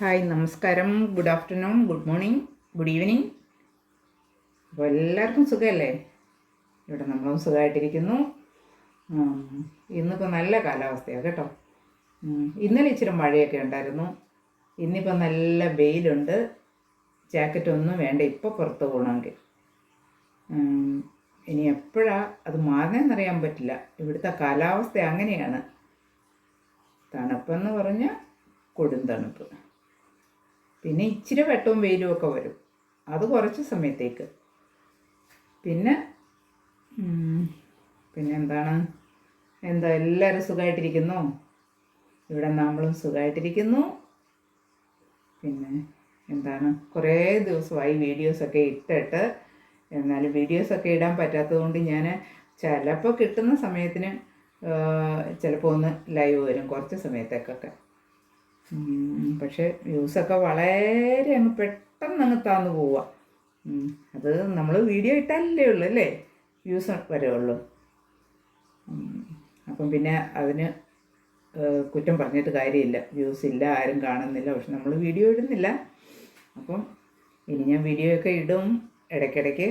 Hi നമസ്കാരം. Good afternoon good morning good evening അപ്പോൾ എല്ലാവർക്കും സുഖമല്ലേ? ഇവിടെ നമ്മളും സുഖമായിട്ടിരിക്കുന്നു. ഇന്നിപ്പോൾ നല്ല കാലാവസ്ഥയാണ് കേട്ടോ. ഇന്നലെ ഇച്ചിരി മഴയൊക്കെ ഉണ്ടായിരുന്നു. ഇന്നിപ്പോൾ നല്ല വെയിലുണ്ട്. ജാക്കറ്റ് ഒന്നും വേണ്ട ഇപ്പോൾ പുറത്ത് പോകണമെങ്കിൽ. ഇനി എപ്പോഴാണ് അത് മാറുന്നതെന്നറിയാൻ പറ്റില്ല. ഇവിടുത്തെ കാലാവസ്ഥ അങ്ങനെയാണ്. തണുപ്പെന്ന് പറഞ്ഞാൽ കൊടും തണുപ്പ്. പിന്നെ ഇച്ചിരി വെട്ടവും വെയിലും ഒക്കെ വരും. അത് കുറച്ച് സമയത്തേക്ക്. പിന്നെ പിന്നെ എന്താണ്? എന്താ എല്ലാവരും സുഖമായിട്ടിരിക്കുന്നു ഇവിടെ നമ്മളും സുഖമായിട്ടിരിക്കുന്നു പിന്നെ എന്താണ്? കുറേ ദിവസമായി വീഡിയോസൊക്കെ ഇട്ടിട്ട് എന്നാലും വീഡിയോസൊക്കെ ഇടാൻ പറ്റാത്തതുകൊണ്ട് ഞാൻ ചിലപ്പോൾ കിട്ടുന്ന സമയത്തിന് ചിലപ്പോൾ ഒന്ന് ലൈവ് വരും കുറച്ച് സമയത്തേക്കൊക്കെ. പക്ഷേ വ്യൂസൊക്കെ വളരെ അങ്ങ് പെട്ടെന്ന് അങ്ങ് താന്നു പോവുക അത് നമ്മൾ വീഡിയോ ഇട്ടാലല്ലേ ഉള്ളൂ അല്ലേ? വ്യൂസ് വരെയുള്ളൂ അപ്പം പിന്നെ അതിന് കുറ്റം പറഞ്ഞിട്ട് കാര്യമില്ല. വ്യൂസ് ഇല്ല ആരും കാണുന്നില്ല. പക്ഷെ നമ്മൾ വീഡിയോ ഇടുന്നില്ല. അപ്പം ഇനി ഞാൻ വീഡിയോ ഒക്കെ ഇടും ഇടയ്ക്കിടയ്ക്ക്.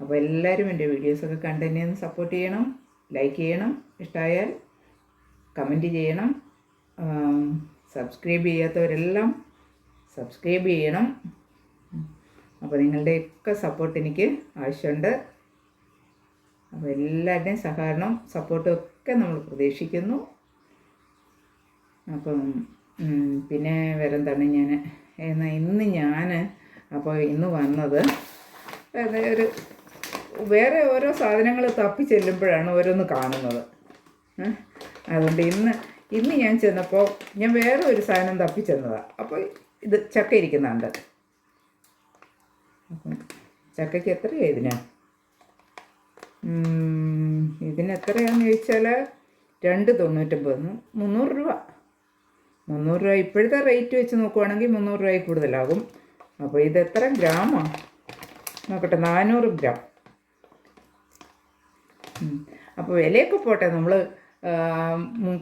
അപ്പോൾ എല്ലാവരും എന്റെ വീഡിയോസൊക്കെ കണ്ട് എന്നെ ഒന്ന് സപ്പോർട്ട് ചെയ്യണം ലൈക്ക് ചെയ്യണം. ഇഷ്ടമായാൽ കമന്റ് ചെയ്യണം. സബ്സ്ക്രൈബ് ചെയ്യാത്തവരെല്ലാം സബ്സ്ക്രൈബ് ചെയ്യണം. അപ്പോൾ നിങ്ങളുടെയൊക്കെ സപ്പോർട്ട് എനിക്ക് ആവശ്യമുണ്ട്. അപ്പോൾ എല്ലാവരുടെയും സഹകരണം സപ്പോർട്ടും ഒക്കെ നമ്മൾ പ്രതീക്ഷിക്കുന്നു. അപ്പം പിന്നെ വേറെ എന്താണ് ഞാൻ എന്നാൽ ഇന്ന് ഞാൻ അപ്പോൾ ഇന്ന് വന്നത് ഒരു വേറെ ഓരോ സാധനങ്ങൾ തപ്പി ചെല്ലുമ്പോഴാണ് ഓരോന്ന് കാണുന്നത്. അതുകൊണ്ട് ഇന്ന് ഇന്ന് ഞാൻ ചെന്നപ്പോൾ ഞാൻ വേറെ ഒരു സാധനം തപ്പി ചെന്നതാണ് അപ്പോൾ ഇത് ചക്ക ഇരിക്കുന്നുണ്ട്. ചക്കയ്ക്ക് എത്രയാണ് ഇതിന്? ഇതിന് എത്രയാണെന്ന് ചോദിച്ചാൽ രണ്ട് തൊണ്ണൂറ്റൊമ്പത് മുന്നൂറ് രൂപ. മുന്നൂറ് രൂപ ഇപ്പോഴത്തെ റേറ്റ് വെച്ച് നോക്കുവാണെങ്കിൽ മുന്നൂറ് രൂപയിൽ കൂടുതലാകും. അപ്പോൾ ഇത് എത്ര ഗ്രാമാണ് നോക്കട്ടെ നാനൂറ് ഗ്രാം. അപ്പോൾ വിലയൊക്കെ പോട്ടെ നമ്മൾ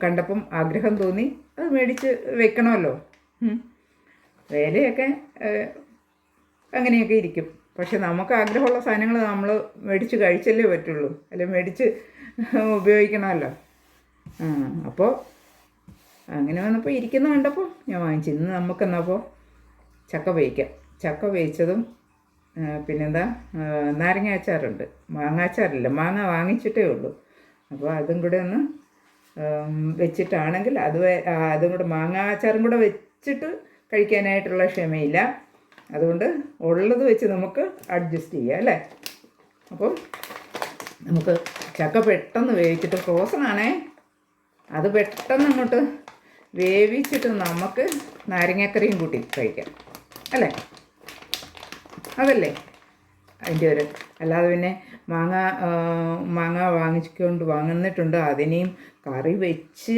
കണ്ടപ്പം ആഗ്രഹം തോന്നി. അത് മേടിച്ച് വെക്കണമല്ലോ. വേലയൊക്കെ അങ്ങനെയൊക്കെ ഇരിക്കും. പക്ഷെ നമുക്ക് ആഗ്രഹമുള്ള സാധനങ്ങൾ നമ്മൾ മേടിച്ച് കഴിച്ചല്ലേ പറ്റുള്ളൂ. അല്ലെ മേടിച്ച് ഉപയോഗിക്കണമല്ലോ. അപ്പോൾ അങ്ങനെ വന്നപ്പോൾ ഇരിക്കുന്ന കണ്ടപ്പോൾ ഞാൻ വാങ്ങിച്ചു. ഇന്ന് നമുക്കെന്നപ്പോൾ ചക്ക വേവിക്കാം. ചക്ക വേവിച്ചതും പിന്നെന്താ? നാരങ്ങ അച്ചാറുണ്ട്. മാങ്ങ അച്ചാറില്ല. മാങ്ങ വാങ്ങിച്ചിട്ടേ ഉള്ളൂ. അപ്പോൾ അതും കൂടെ ഒന്ന് വെച്ചിട്ടാണെങ്കിൽ അത് അതും കൂടെ മാങ്ങാച്ചാറും കൂടെ വെച്ചിട്ട് കഴിക്കാനായിട്ടുള്ള ക്ഷമയില്ല. അതുകൊണ്ട് ഉള്ളത് വെച്ച് നമുക്ക് അഡ്ജസ്റ്റ് ചെയ്യാം അല്ലേ? അപ്പം നമുക്ക് ചക്ക പെട്ടെന്ന് വേവിച്ചിട്ട് ഫ്രോസൺ ആണേ. അത് പെട്ടെന്ന് അങ്ങോട്ട് വേവിച്ചിട്ട് നമുക്ക് നാരങ്ങക്കറിയും കൂട്ടി കഴിക്കാം അല്ലേ? അതല്ലേ? അതിന്റെ ഒരു അല്ലാതെ പിന്നെ മാങ്ങ മാങ്ങ വാങ്ങിച്ചുകൊണ്ട് വാങ്ങുന്നിട്ടുണ്ട് അതിനെയും കറി വെച്ച്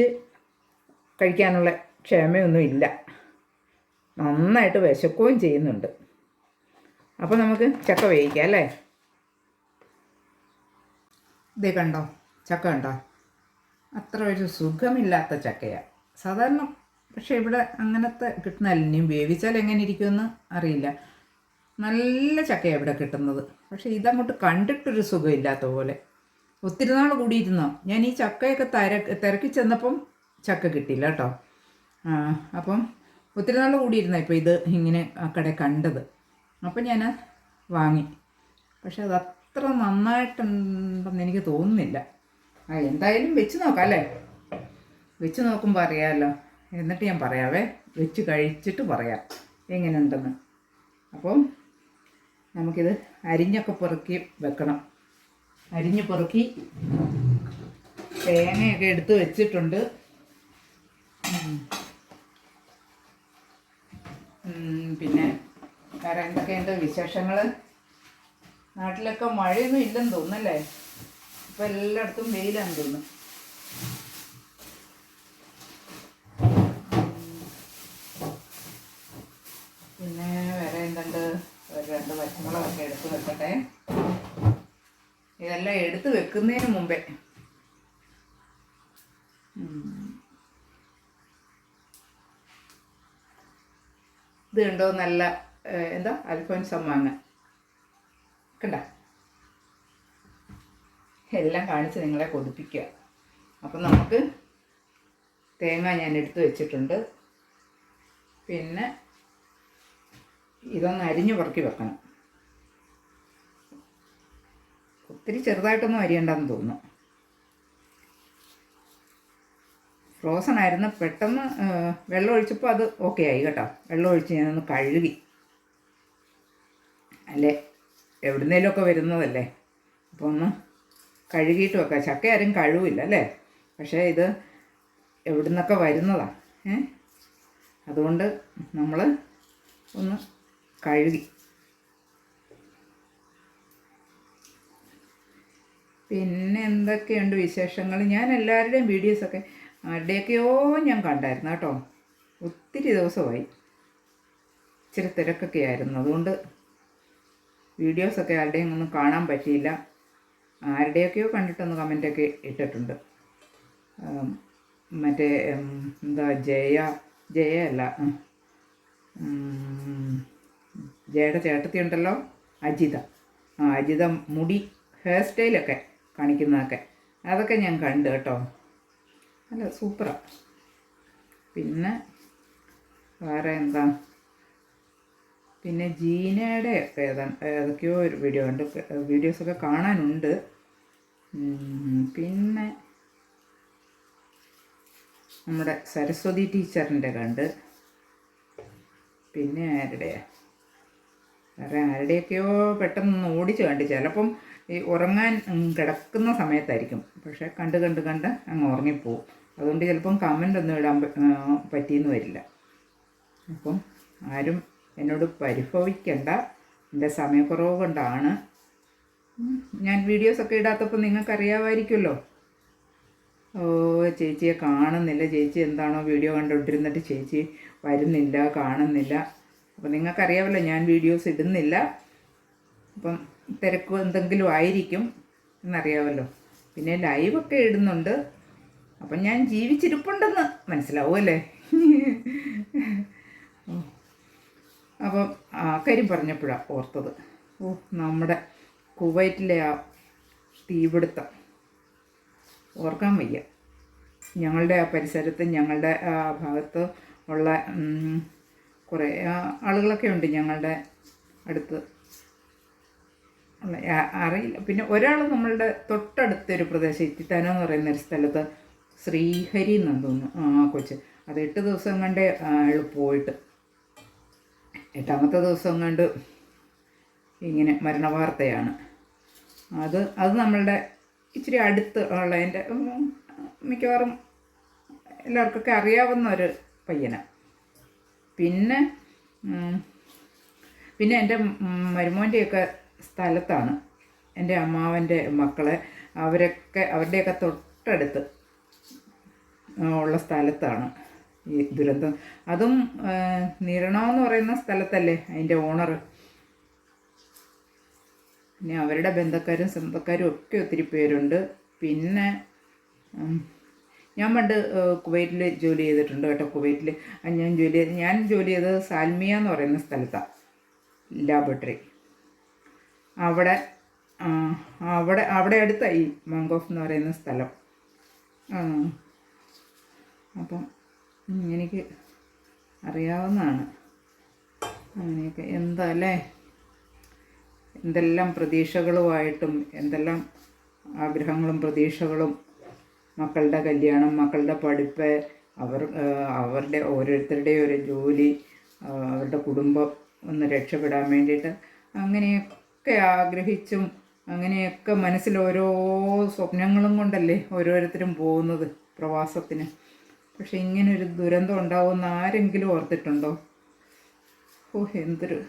കഴിക്കാനുള്ള ക്ഷമയൊന്നും ഇല്ല. നന്നായിട്ട് വിശക്കുകയും ചെയ്യുന്നുണ്ട്. അപ്പോൾ നമുക്ക് ചക്ക വേവിക്കാം അല്ലേ? ഇതേ കണ്ടോ? ചക്ക കണ്ടോ? അത്ര ഒരു സുഖമില്ലാത്ത ചക്കയാണ് സാധാരണ പക്ഷേ ഇവിടെ അങ്ങനത്തെ കിട്ടുന്നതല്ല ഇനിയും വേവിച്ചാൽ എങ്ങനെ ഇരിക്കുമെന്ന് അറിയില്ല. നല്ല ചക്കയാണ് ഇവിടെ കിട്ടുന്നത്. പക്ഷേ ഇതങ്ങോട്ട് കണ്ടിട്ടൊരു സുഖമില്ലാത്ത പോലെ. ഒത്തിരി നാൾ കൂടിയിരുന്നോ? ഞാൻ ഈ ചക്കയൊക്കെ തര തിരക്കി ചെന്നപ്പം ചക്ക കിട്ടിയില്ല കേട്ടോ. അപ്പം ഒത്തിരി നാൾ കൂടിയിരുന്ന ഇപ്പോൾ ഇത് ഇങ്ങനെ ആ കട കണ്ടത്? അപ്പം ഞാൻ വാങ്ങി. പക്ഷെ അത് അത്ര നന്നായിട്ടുണ്ടെന്ന് എനിക്ക് തോന്നുന്നില്ല. ആ എന്തായാലും വെച്ച് നോക്കാം അല്ലേ? വെച്ച് നോക്കുമ്പോൾ അറിയാമല്ലോ എന്നിട്ട് ഞാൻ പറയാവേ. വെച്ച് കഴിച്ചിട്ട് പറയാം. എങ്ങനെയുണ്ടെന്ന്. അപ്പം നമുക്കിത് അരിഞ്ഞൊക്കെ പെറുക്കി വെക്കണം. അരിഞ്ഞ് പെറുക്കി തേങ്ങയൊക്കെ എടുത്ത് വെച്ചിട്ടുണ്ട്. പിന്നെ വേറെ എന്തൊക്കെയുണ്ട് വിശേഷങ്ങൾ നാട്ടിലൊക്കെ മഴയൊന്നും ഇല്ലെന്ന് തോന്നുന്നല്ലേ? ഇപ്പം എല്ലായിടത്തും വെയിലാന്ന് തോന്നുന്നു. പിന്നെ വേറെ എന്തുണ്ട്? രണ്ട് പച്ചമുളകൊക്കെ എടുത്ത് വെക്കട്ടെ. ഇതെല്ലാം എടുത്ത് വെക്കുന്നതിന് മുമ്പേ. ഇത് ഉണ്ടോ നല്ല എന്താ? അൽഫോൻസം മാങ്ങ കണ്ട? എല്ലാം കാണിച്ച് നിങ്ങളെ കൊതിപ്പിക്കുക. അപ്പം നമുക്ക് തേങ്ങ ഞാൻ എടുത്ത് വെച്ചിട്ടുണ്ട്. പിന്നെ ഇതൊന്ന് അരിഞ്ഞു പറക്കി വെക്കണം. ഒത്തിരി ചെറുതായിട്ടൊന്നും അരിയണ്ടെന്ന് തോന്നുന്നു. ഫ്രോസൺ ആയിരുന്നു. പെട്ടെന്ന് വെള്ളം ഒഴിച്ചപ്പോൾ അത് ഓക്കെ ആയി കേട്ടോ. വെള്ളം ഒഴിച്ച് ഞാനൊന്ന് കഴുകി. അല്ലേ? എവിടുന്നേലുമൊക്കെ വരുന്നതല്ലേ? അപ്പോൾ ഒന്ന് കഴുകിയിട്ട് വെക്കാം. ചക്ക ആരും കഴുകില്ല അല്ലേ? പക്ഷേ ഇത് എവിടുന്നൊക്കെ വരുന്നതാണ് ഏ? അതുകൊണ്ട് നമ്മൾ ഒന്ന് കഴുകി. പിന്നെ എന്തൊക്കെയുണ്ട് വിശേഷങ്ങൾ ഞാൻ എല്ലാവരുടെയും വീഡിയോസൊക്കെ ആരുടെയൊക്കെയോ ഞാൻ കണ്ടായിരുന്നു കേട്ടോ. ഒത്തിരി ദിവസമായി. ഇച്ചിരി തിരക്കൊക്കെ ആയിരുന്നു. അതുകൊണ്ട് വീഡിയോസൊക്കെ ആരുടെയും ഒന്നും കാണാൻ പറ്റിയില്ല. ആരുടെയൊക്കെയോ കണ്ടിട്ടൊന്ന് കമന്റൊക്കെ ഇട്ടിട്ടുണ്ട്. മറ്റേ എന്താ ജയ ജയ അല്ല. ജയയുടെ ചേട്ടത്തി ഉണ്ടല്ലോ അജിത. ആ അജിത മുടി ഹെയർ സ്റ്റൈലൊക്കെ കാണിക്കുന്നതൊക്കെ. അതൊക്കെ ഞാൻ കണ്ടു കേട്ടോ. അല്ല സൂപ്പറാണ് പിന്നെ വേറെ എന്താ? പിന്നെ ജീനയുടെ ഒക്കെ ഏതാ ഏതൊക്കെയോ ഒരു വീഡിയോ ഉണ്ട്. വീഡിയോസൊക്കെ കാണാനുണ്ട്. പിന്നെ നമ്മുടെ സരസ്വതി ടീച്ചറിന്റെ കണ്ട്. പിന്നെ ആരുടെയാണ് വേറെ ആരുടെയൊക്കെയോ പെട്ടെന്ന് ഓടിച്ച് കണ്ട് ചിലപ്പം ഈ ഉറങ്ങാൻ കിടക്കുന്ന സമയത്തായിരിക്കും. പക്ഷേ കണ്ട് കണ്ട് കണ്ട് അങ്ങ് ഉറങ്ങിപ്പോവും. അതുകൊണ്ട് ചിലപ്പം കമന്റ് ഒന്നും ഇടാൻ പറ്റിയെന്ന് വരില്ല. അപ്പം ആരും എന്നോട് പരിഭവിക്കണ്ട. എന്റെ സമയക്കുറവ് കൊണ്ടാണ്. ഞാൻ വീഡിയോസൊക്കെ ഇടാത്തപ്പോൾ നിങ്ങൾക്കറിയാമായിരിക്കുമല്ലോ. ഓ ചേച്ചിയെ കാണുന്നില്ല. ചേച്ചി എന്താണോ വീഡിയോ കണ്ടുകൊണ്ടിരുന്നിട്ട് ചേച്ചി വരുന്നില്ല കാണുന്നില്ല. അപ്പം നിങ്ങൾക്കറിയാമല്ലോ ഞാൻ വീഡിയോസ് ഇടുന്നില്ല. അപ്പം തിരക്ക് എന്തെങ്കിലും ആയിരിക്കും എന്നറിയാമല്ലോ പിന്നെ ലൈവൊക്കെ ഇടുന്നുണ്ട്. അപ്പം ഞാൻ ജീവിച്ചിരിപ്പുണ്ടെന്ന് മനസ്സിലാവുമല്ലേ. അപ്പം ആ കാര്യം പറഞ്ഞപ്പോഴാണ് ഓർത്തത്. ഓ നമ്മുടെ കുവൈറ്റിലെ ആ തീപിടുത്തം. ഓർക്കാൻ വയ്യ. ഞങ്ങളുടെ ആ പരിസരത്ത് ഞങ്ങളുടെ ആ ഭാഗത്ത് ഉള്ള കുറേ ആളുകളൊക്കെ ഉണ്ട് ഞങ്ങളുടെ അടുത്ത്. ആ- അറിയില്ല. പിന്നെ ഒരാൾ നമ്മളുടെ തൊട്ടടുത്തൊരു പ്രദേശം ഇത്തിത്താനം എന്ന് പറയുന്ന ഒരു സ്ഥലത്ത് ശ്രീഹരി എന്ന് തോന്നുന്നു. ആ കൊച്ച്. അത് എട്ട് ദിവസം കണ്ടേ അയാൾ പോയിട്ട്. എട്ടാമത്തെ ദിവസം കണ്ട് ഇങ്ങനെ മരണവാർത്തയാണ്. അത് അത് നമ്മളുടെ ഇച്ചിരി അടുത്ത് ഉള്ള എന്റെ മിക്കവാറും എല്ലാവർക്കൊക്കെ അറിയാവുന്ന ഒരു പയ്യനാണ് പിന്നെ പിന്നെ എന്റെ മരുമോന്റെയൊക്കെ സ്ഥലത്താണ് എന്റെ അമ്മാവന്റെ മക്കളെ. അവരൊക്കെ അവരുടെയൊക്കെ തൊട്ടടുത്ത് ഉള്ള സ്ഥലത്താണ് ഈ ദുരന്തം. അതും നിരണമെന്ന് പറയുന്ന സ്ഥലത്തല്ലേ അതിന്റെ ഓണർ പിന്നെ അവരുടെ ബന്ധക്കാരും സ്വന്തക്കാരും ഒക്കെ ഒത്തിരി പേരുണ്ട്. പിന്നെ ഞാൻ പണ്ട് കുവൈറ്റിൽ ജോലി ചെയ്തിട്ടുണ്ട് കേട്ടോ കുവൈറ്റിൽ ഞാൻ ജോലി ചെയ്ത് ഞാൻ ജോലി ചെയ്തത് സാൽമിയ എന്ന് പറയുന്ന സ്ഥലത്താണ് ലാബറട്ടറി. അവിടെ അവിടെ അവിടെ അടുത്താണ് ഈ മങ്കോഫ് എന്ന് പറയുന്ന സ്ഥലം. അപ്പം എനിക്ക് അറിയാവുന്നതാണ് അങ്ങനെയൊക്കെ എന്താ അല്ലേ എന്തെല്ലാം പ്രതീക്ഷകളുമായിട്ടും എന്തെല്ലാം ആഗ്രഹങ്ങളും പ്രതീക്ഷകളും മക്കളുടെ കല്യാണം മക്കളുടെ പഠിപ്പ് അവർ അവരുടെ ഓരോരുത്തരുടെയും ഒരു ജോലി അവരുടെ കുടുംബം ഒന്ന് രക്ഷപ്പെടാൻ വേണ്ടിയിട്ട് അങ്ങനെയൊക്കെ ആഗ്രഹിച്ചും അങ്ങനെയൊക്കെ മനസ്സിൽ ഓരോ സ്വപ്നങ്ങളും കൊണ്ടല്ലേ ഓരോരുത്തരും പോകുന്നത് പ്രവാസത്തിന്. പക്ഷെ ഇങ്ങനെ ഒരു ദുരന്തം ഉണ്ടാവുമെന്ന് ആരെങ്കിലും ഓർത്തിട്ടുണ്ടോ? ഓ എന്തൊരു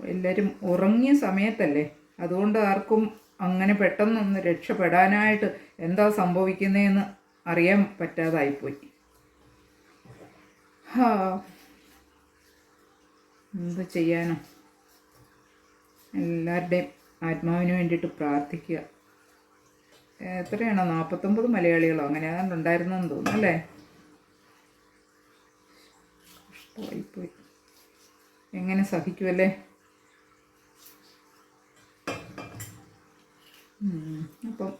എല്ലാവരും ഉറങ്ങിയ സമയത്തല്ലേ? അതുകൊണ്ട് ആർക്കും അങ്ങനെ പെട്ടെന്നൊന്ന് രക്ഷപ്പെടാനായിട്ട് എന്താ സംഭവിക്കുന്നതെന്ന് അറിയാൻ പറ്റാതായിപ്പോയി. ഹാ. എന്ത് ചെയ്യാനോ? എല്ലാവരുടെയും ആത്മാവിന് വേണ്ടിയിട്ട് പ്രാർത്ഥിക്കുക. എത്രയാണോ? നാൽപ്പത്തൊമ്പത് മലയാളികളോ? അങ്ങനെ ഏതാണ്ട് ഉണ്ടായിരുന്നെന്ന് തോന്നുന്നു അല്ലേ? പോയി പോയി എങ്ങനെ സഹിക്കുമല്ലേ അപ്പം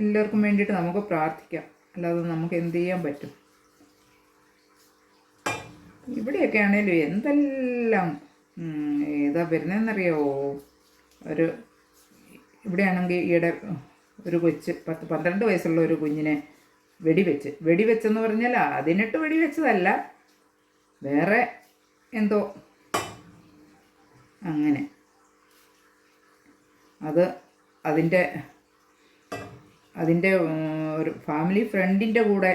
എല്ലാവർക്കും വേണ്ടിയിട്ട് നമുക്ക് പ്രാർത്ഥിക്കാം. അല്ലാതെ നമുക്ക് എന്ത് ചെയ്യാൻ പറ്റും? ഇവിടെയൊക്കെ ആണേലും എന്തെല്ലാം ഏതാ വരുന്നതെന്നറിയോ ഒരു ഇവിടെയാണെങ്കിൽ ഈയിടെ ഒരു കൊച്ച് പത്ത് പന്ത്രണ്ട് വയസ്സുള്ള ഒരു കുഞ്ഞിനെ വെടിവെച്ച്. വെടിവെച്ചെന്ന് പറഞ്ഞാൽ അതിനിട്ട് വെടിവെച്ചതല്ല വേറെ എന്തോ അങ്ങനെ. അത് അതിന്റെ അതിന്റെ ഒരു ഫാമിലി ഫ്രണ്ടിന്റെ കൂടെ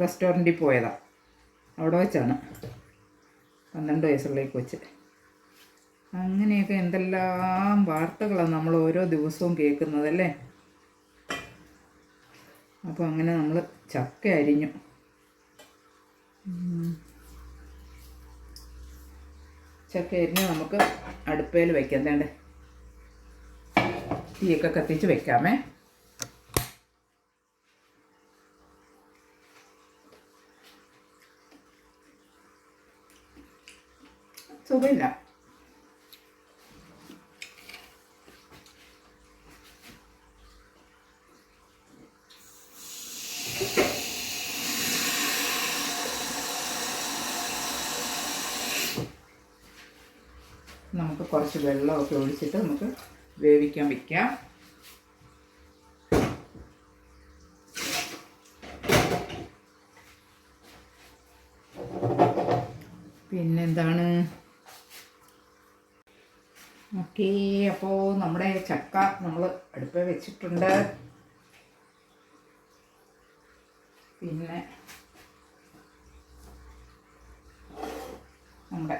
റെസ്റ്റോറന്റിൽ പോയതാണ് അവിടെ വെച്ചാണ്. പന്ത്രണ്ട് വയസ്സുള്ള ഈ കൊച്ച്. അങ്ങനെയൊക്കെ എന്തെല്ലാം വാർത്തകളാണ് നമ്മൾ ഓരോ ദിവസവും കേൾക്കുന്നതല്ലേ? അപ്പോൾ അങ്ങനെ നമ്മൾ ചക്ക അരിഞ്ഞു. ചക്ക അരിഞ്ഞ് നമുക്ക് അടുപ്പയിൽ വയ്ക്കാം തേണ്ടേ തീയൊക്കെ കത്തിച്ച് വെക്കാമേ. സുഖമില്ല നമുക്ക് കുറച്ച് വെള്ളമൊക്കെ ഒഴിച്ചിട്ട് നമുക്ക് വേവിക്കാൻ വെക്കാം. പിന്നെന്താണ്? ഓക്കേ അപ്പോൾ നമ്മുടെ ചക്ക നമ്മൾ അടുപ്പ് വെച്ചിട്ടുണ്ട്. പിന്നെ നമ്മുടെ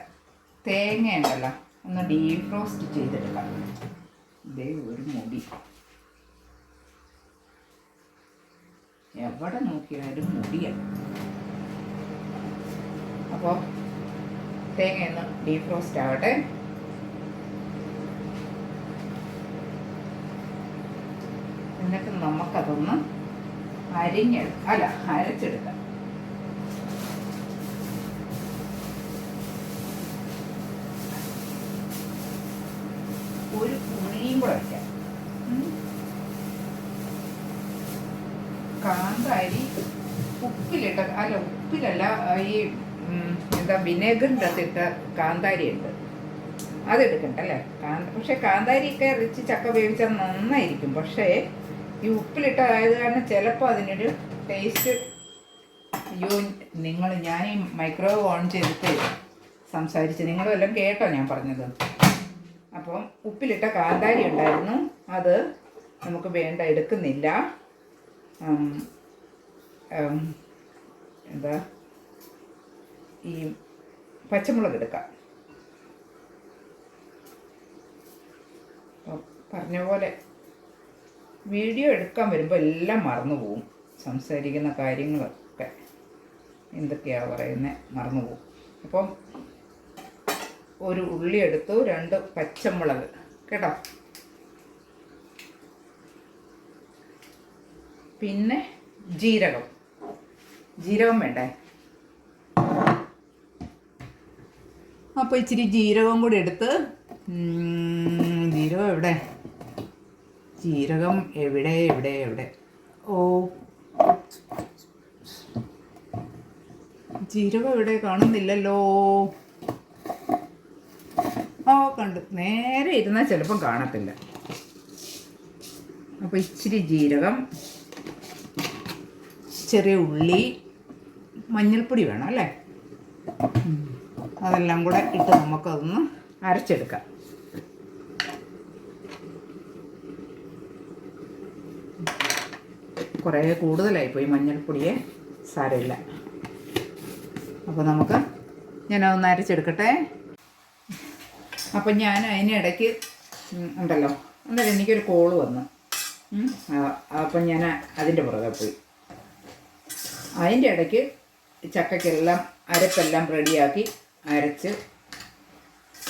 തേങ്ങ ഉണ്ടല്ലോ ഒന്ന് ഡീഫ്രോസ്റ്റ് ചെയ്തെടുക്കാം. ഇതേ ഒരു മുടി. എവിടെ നോക്കിയാലും മുടിയാണ് അപ്പോൾ തേങ്ങ ഒന്ന് ഡീഫ്രോസ്റ്റ് ആവട്ടെ. എന്നിട്ട് നമുക്കതൊന്ന് അരിഞ്ഞെടുക്കാം അല്ല അരച്ചെടുക്കാം. ഒരു ഉള്ളിയും കൂടെ വയ്ക്കാം കാന്ത കാന്താരി ഉപ്പിലിട്ട അല്ല ഉപ്പിലല്ല ഈ എന്താ വിനേഗറിന്റെ അകത്തിട്ട കാന്താരി ഉണ്ട് അതെടുക്കണ്ടല്ലേ കാന്ത പക്ഷെ കാന്താരിയൊക്കെ റിച്ച് ചക്ക വേവിച്ചാൽ നന്നായിരിക്കും. പക്ഷേ ഈ ഉപ്പിലിട്ട ആയത് കാരണം ചിലപ്പോൾ അതിനൊരു ടേസ്റ്റ് അയ്യോ നിങ്ങൾ ഞാൻ ഈ മൈക്രോവേവ് ഓൺ ചെയ്തിട്ട് സംസാരിച്ച് നിങ്ങളും എല്ലാം കേട്ടോ ഞാൻ പറഞ്ഞത്. അപ്പം ഉപ്പിലിട്ട കാന്താരി ഉണ്ടായിരുന്നു. അത് നമുക്ക് വേണ്ട എടുക്കുന്നില്ല. എന്താ? ഈ പച്ചമുളക് എടുക്കാം. പറഞ്ഞ പോലെ വീഡിയോ എടുക്കാൻ വരുമ്പോൾ എല്ലാം മറന്നു പോവും. സംസാരിക്കുന്ന കാര്യങ്ങളൊക്കെ എന്തൊക്കെയാണ് പറയുന്നത് മറന്നു പോവും. അപ്പം ഒരു ഉള്ളി എടുത്തു രണ്ട് പച്ചമുളക്. കേട്ടോ? പിന്നെ ജീരകം. ജീരകം വേണ്ടേ? അപ്പോൾ ഇച്ചിരി ജീരകം കൂടി എടുത്ത് ജീരകം എവിടെ? ജീരകം എവിടെ എവിടെ എവിടെ? ഓ. ജീരകം ഇവിടെ കാണുന്നില്ലല്ലോ. ഓ കണ്ടു. നേരെ ഇരുന്നാൽ ചിലപ്പം കാണത്തില്ല. അപ്പോൾ ഇച്ചിരി ജീരകം ചെറിയ ഉള്ളി മഞ്ഞൾപ്പൊടി വേണം അല്ലേ? അതെല്ലാം കൂടെ ഇട്ട് നമുക്കതൊന്ന് അരച്ചെടുക്കാം. കുറേ കൂടുതലായി പോയി. മഞ്ഞൾപ്പൊടിയെ സാരമില്ല. അപ്പോൾ നമുക്ക് ഞാനതൊന്ന് അരച്ചെടുക്കട്ടെ. അപ്പം ഞാൻ അതിനിടയ്ക്ക് ഉണ്ടല്ലോ. അന്നേരം എനിക്കൊരു കോൾ വന്നു. അപ്പം ഞാൻ അതിന്റെ പുറകെ പോയി. അതിന്റെ ഇടയ്ക്ക് ചക്കയ്ക്കെല്ലാം അരപ്പെല്ലാം റെഡിയാക്കി അരച്ച്.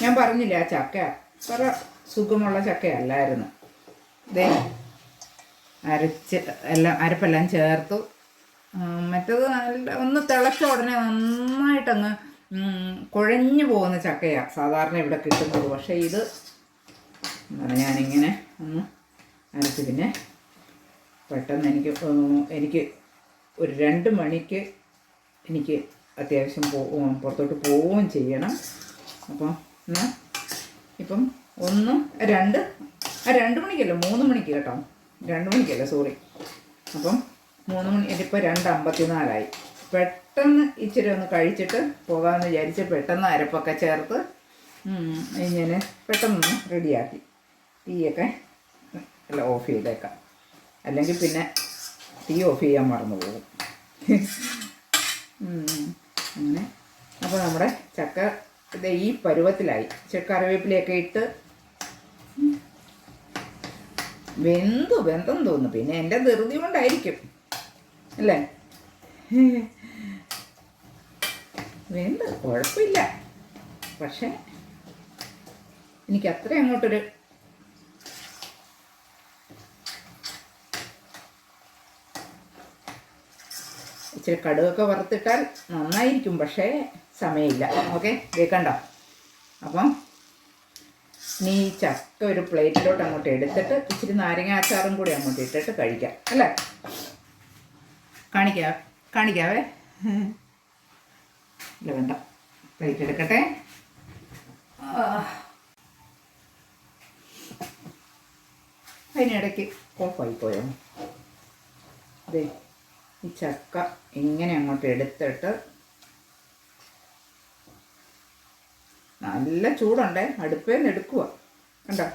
ഞാൻ പറഞ്ഞില്ല ആ ചക്ക അത്ര സുഖമുള്ള ചക്കയല്ലായിരുന്നു. ദേ അരച്ച് എല്ലാം അരപ്പെല്ലാം ചേർത്തു. മറ്റത് നല്ല ഒന്ന് തിളച്ച ഉടനെ നന്നായിട്ടങ്ങ് കുഴഞ്ഞു പോകുന്ന ചക്കയാണ് സാധാരണ ഇവിടെ കിട്ടുന്നത്. പക്ഷേ ഇത് ഞാനിങ്ങനെ ഒന്ന് അരച്ച്. പിന്നെ പെട്ടെന്ന് എനിക്ക് എനിക്ക് ഒരു രണ്ട് മണിക്ക് എനിക്ക് അത്യാവശ്യം പോകും പുറത്തോട്ട് പോവുകയും ചെയ്യണം. അപ്പം ഇപ്പം ഒന്ന് രണ്ട് രണ്ട് മണിക്കല്ല മൂന്ന് മണിക്ക് കേട്ടോ. രണ്ട് മണിക്കല്ല? സോറി അപ്പം മൂന്ന് മണി ഇതിപ്പോൾ രണ്ട് അമ്പത്തിനാലായി. പെട്ടെന്ന് ഇച്ചിരി ഒന്ന് കഴിച്ചിട്ട് പോകാമെന്ന് വിചാരിച്ച് പെട്ടെന്ന് അരപ്പൊക്കെ ചേർത്ത് ഇങ്ങനെ പെട്ടെന്ന് റെഡിയാക്കി. തീയൊക്കെ അല്ല ഓഫ് ചെയ്തേക്കാം. അല്ലെങ്കിൽ പിന്നെ തീ ഓഫ് ചെയ്യാൻ മറന്നു പോകും. അങ്ങനെ. അപ്പോൾ നമ്മുടെ ചക്ക ഇത് ഈ പരുവത്തിലായി. കറിവേപ്പിലയൊക്കെ ഇട്ട് വെന്തു വെന്തം തോന്നുന്നു. പിന്നെ എന്റെ ധൃതി കൊണ്ടായിരിക്കും. അല്ലേ? വെന്ത് കുഴപ്പമില്ല. പക്ഷേ എനിക്ക് അത്ര അങ്ങോട്ടൊരു ഇച്ചിരി കടുകൊക്കെ വറുത്തിട്ടാൽ നന്നായിരിക്കും പക്ഷേ സമയമില്ല. ഓക്കെ കേൾക്കണ്ട? അപ്പം നീ ചക്ക ഒരു പ്ലേറ്റിലോട്ട് അങ്ങോട്ട് എടുത്തിട്ട് ഇച്ചിരി നാരങ്ങ അച്ചാറും കൂടി അങ്ങോട്ട് ഇട്ടിട്ട് കഴിക്കാം അല്ലേ? കാണിക്കാ കാണിക്കാവേ? ഇല്ല വേണ്ട. പ്ലേറ്റ് എടുക്കട്ടെ. അതിനിടയ്ക്ക് ഓഫായി പോയോ അതെ ഈ ചക്ക ഇങ്ങനെ അങ്ങോട്ട് എടുത്തിട്ട് നല്ല ചൂടുണ്ടേ അടുപ്പേന്ന് നിന്ന് എടുക്കുക കണ്ടോ?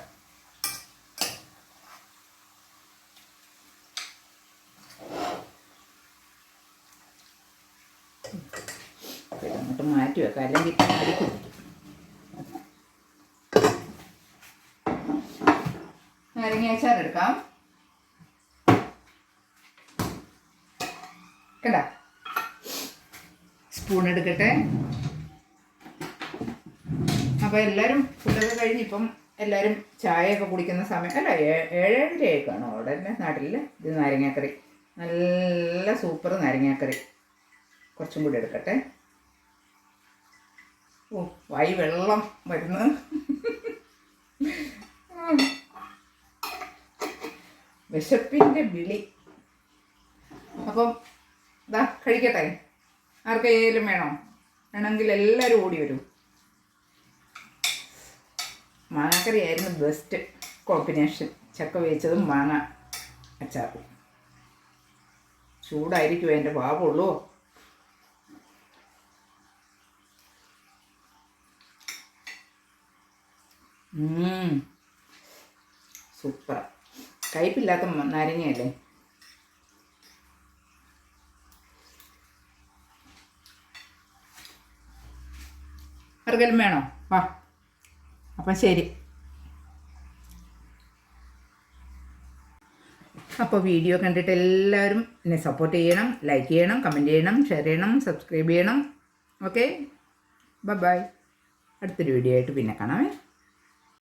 അങ്ങോട്ട് മാറ്റി വെക്കാം അല്ലെങ്കിൽ അടിക്കും. നാരങ്ങ എടുക്കാം. കണ്ട? സ്പൂൺ എടുക്കട്ടെ. അപ്പോൾ എല്ലാവരും ഫുഡൊക്കെ കഴിഞ്ഞ് ഇപ്പം എല്ലാവരും ചായയൊക്കെ കുടിക്കുന്ന സമയം അല്ല ഏ- ഏഴരയൊക്കെയാണോ അവിടെ തന്നെ നാട്ടിൽ ഇത് നാരങ്ങാക്കറി. നല്ല സൂപ്പർ നാരങ്ങാക്കറി. കുറച്ചും കൂടി എടുക്കട്ടെ. ഓ വായി വെള്ളം വരുന്നു. വിശപ്പിന്റെ വിളി. അപ്പം ഇതാ കഴിക്കട്ടെ. ആർക്കെങ്കിലും വേണോ? വേണമെങ്കിൽ എല്ലാവരും ഓടി വരൂ. മാങ്ങാക്കറി ആയിരുന്നു ബെസ്റ്റ് കോമ്പിനേഷൻ ചക്ക വേവിച്ചതും മാങ്ങ അച്ചാറും. ചൂടായിരിക്കും എന്റെ പാപമുള്ളൂ. സൂപ്പർ കയ്പില്ലാത്ത നാരങ്ങയല്ലേ? അറുകലും വേണോ? വാ. അപ്പം ശരി. അപ്പോൾ വീഡിയോ കണ്ടിട്ട് എല്ലാവരും എന്നെ സപ്പോർട്ട് ചെയ്യണം ലൈക്ക് ചെയ്യണം കമന്റ് ചെയ്യണം ഷെയർ ചെയ്യണം സബ്സ്ക്രൈബ് ചെയ്യണം. ഓക്കെ ബൈ ബൈ അടുത്തൊരു വീഡിയോ ആയിട്ട് പിന്നെ കാണാമേ.